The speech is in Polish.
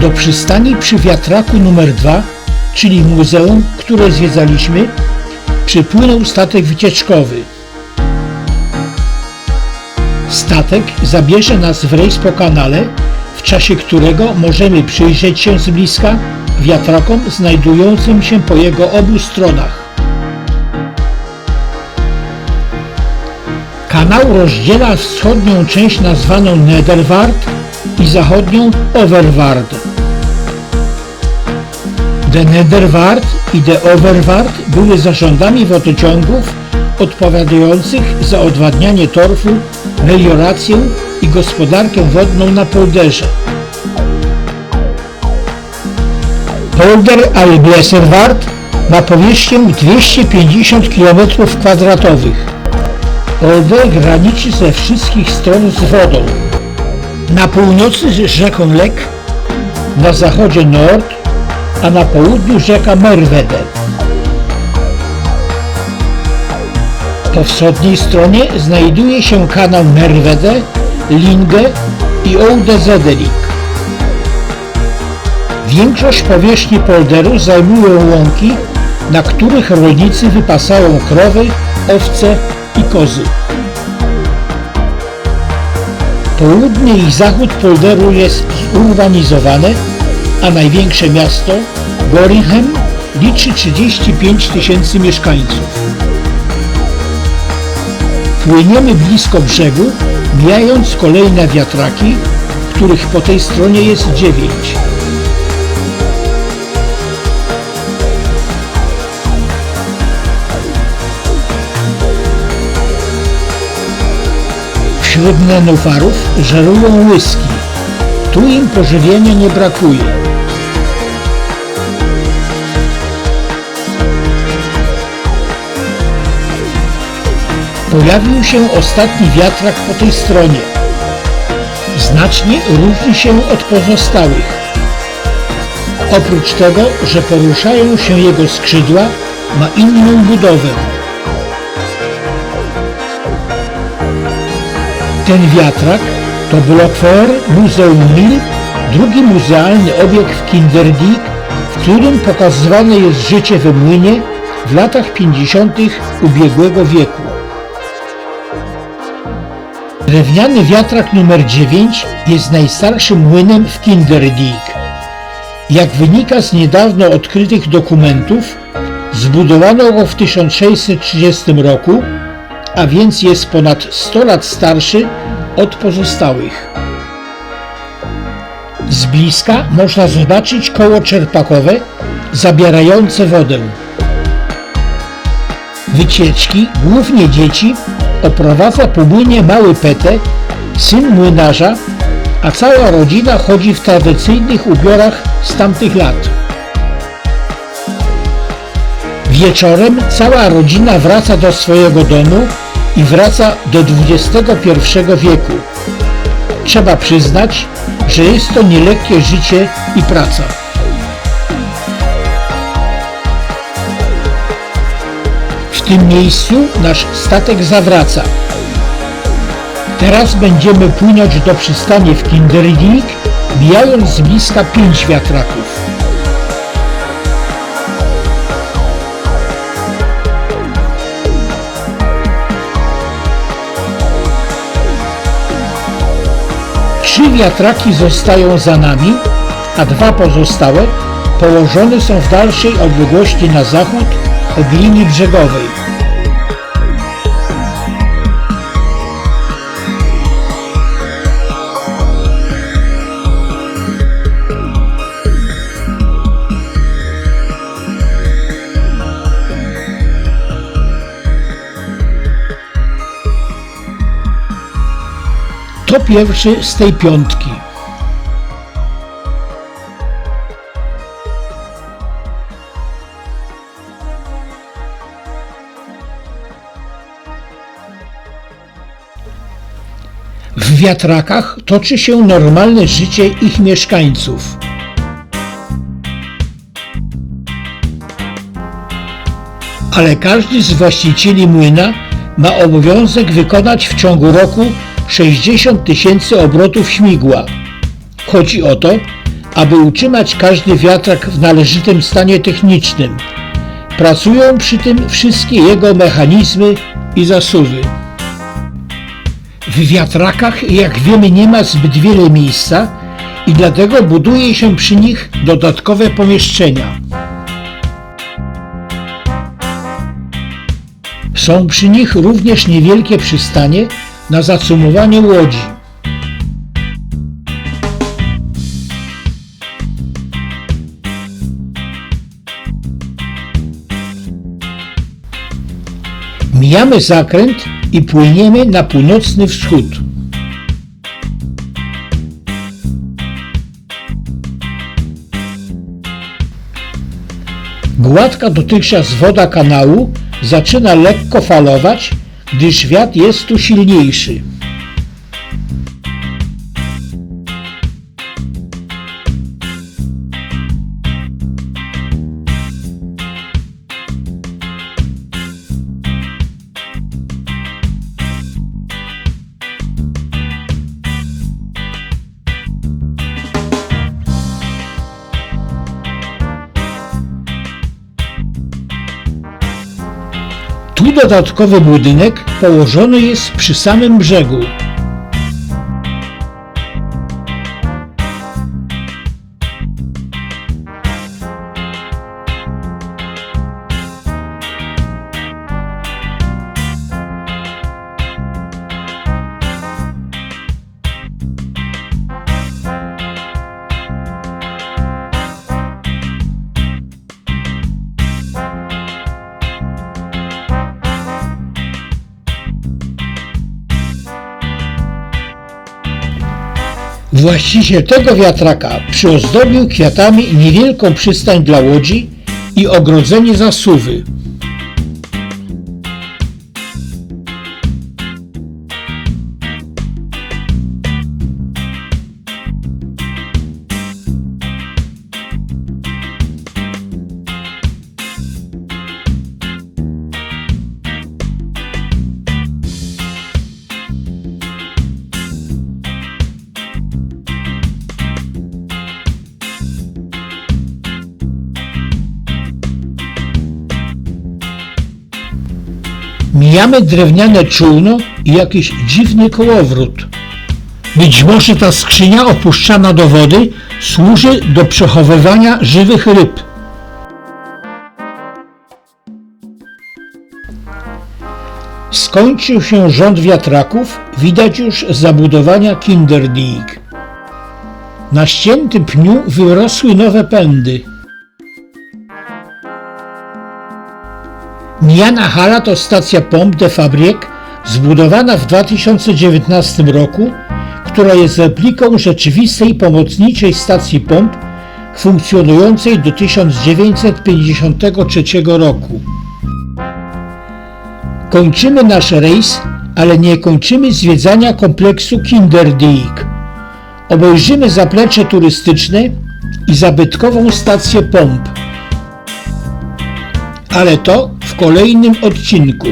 Do przystani przy wiatraku numer 2, czyli muzeum, które zwiedzaliśmy, przypłynął statek wycieczkowy. Statek zabierze nas w rejs po kanale, w czasie którego możemy przyjrzeć się z bliska wiatrakom znajdującym się po jego obu stronach. Kanał rozdziela wschodnią część nazwaną Nederwart i zachodnią Overwart. De Nederwart i de Overwart były zarządami wodociągów odpowiadających za odwadnianie torfu, meliorację i gospodarkę wodną na polderze. Polder Alblesserwart ma powierzchnię 250 km2. Polder graniczy ze wszystkich stron z wodą. Na północy z rzeką Lek, na zachodzie Nord, a na południu rzeka Merwede. Po wschodniej stronie znajduje się kanał Merwede, Linge i Oude Zederik. Większość powierzchni polderu zajmują łąki, na których rolnicy wypasają krowy, owce i kozy. Południe i zachód polderu jest zurbanizowane, a największe miasto, Goringham, liczy 35 tysięcy mieszkańców. Płyniemy blisko brzegu, mijając kolejne wiatraki, których po tej stronie jest dziewięć. Wśród nenufarów żerują łyski. Tu im pożywienia nie brakuje. Pojawił się ostatni wiatrak po tej stronie. Znacznie różni się od pozostałych. Oprócz tego, że poruszają się jego skrzydła, ma inną budowę. Ten wiatrak to Blockfeuer Muzeum Mil, drugi muzealny obiekt w Kinderdijk, w którym pokazywane jest życie we młynie w latach 50. ubiegłego wieku. Drewniany wiatrak numer 9 jest najstarszym młynem w Kinderdijk. Jak wynika z niedawno odkrytych dokumentów, zbudowano go w 1630 roku, a więc jest ponad 100 lat starszy od pozostałych. Z bliska można zobaczyć koło czerpakowe zabierające wodę. Wycieczki, głównie dzieci, oprowadza po młynie mały Pete, syn młynarza, a cała rodzina chodzi w tradycyjnych ubiorach z tamtych lat. Wieczorem cała rodzina wraca do swojego domu i wraca do XXI wieku. Trzeba przyznać, że jest to nielekkie życie i praca. Tym miejscu nasz statek zawraca. Teraz będziemy płynąć do przystani w Kinderdijk, mijając z bliska pięć wiatraków. Trzy wiatraki zostają za nami, a dwa pozostałe położone są w dalszej odległości na zachód od linii brzegowej. To pierwszy z tej piątki. W wiatrakach toczy się normalne życie ich mieszkańców. Ale każdy z właścicieli młyna ma obowiązek wykonać w ciągu roku 60 tysięcy obrotów śmigła. Chodzi o to, aby utrzymać każdy wiatrak w należytym stanie technicznym. Pracują przy tym wszystkie jego mechanizmy i zasuwy. W wiatrakach, jak wiemy, nie ma zbyt wiele miejsca i dlatego buduje się przy nich dodatkowe pomieszczenia. Są przy nich również niewielkie przystanie na zacumowanie łodzi. Mijamy zakręt i płyniemy na północny wschód. Gładka dotychczas woda kanału zaczyna lekko falować, gdyż wiatr jest tu silniejszy. Tu dodatkowy budynek położony jest przy samym brzegu. Właściciel tego wiatraka przyozdobił kwiatami niewielką przystań dla łodzi i ogrodzenie zasuwy. Mijamy drewniane czółno i jakiś dziwny kołowrót. Być może ta skrzynia opuszczana do wody służy do przechowywania żywych ryb. Skończył się rząd wiatraków, widać już zabudowania Kinderdiek. Na ściętym pniu wyrosły nowe pędy. Mijana hala to stacja pomp de Fabriek zbudowana w 2019 roku, która jest repliką rzeczywistej pomocniczej stacji pomp funkcjonującej do 1953 roku. Kończymy nasz rejs, ale nie kończymy zwiedzania kompleksu Kinderdijk. Obejrzymy zaplecze turystyczne i zabytkową stację pomp. Ale to w kolejnym odcinku.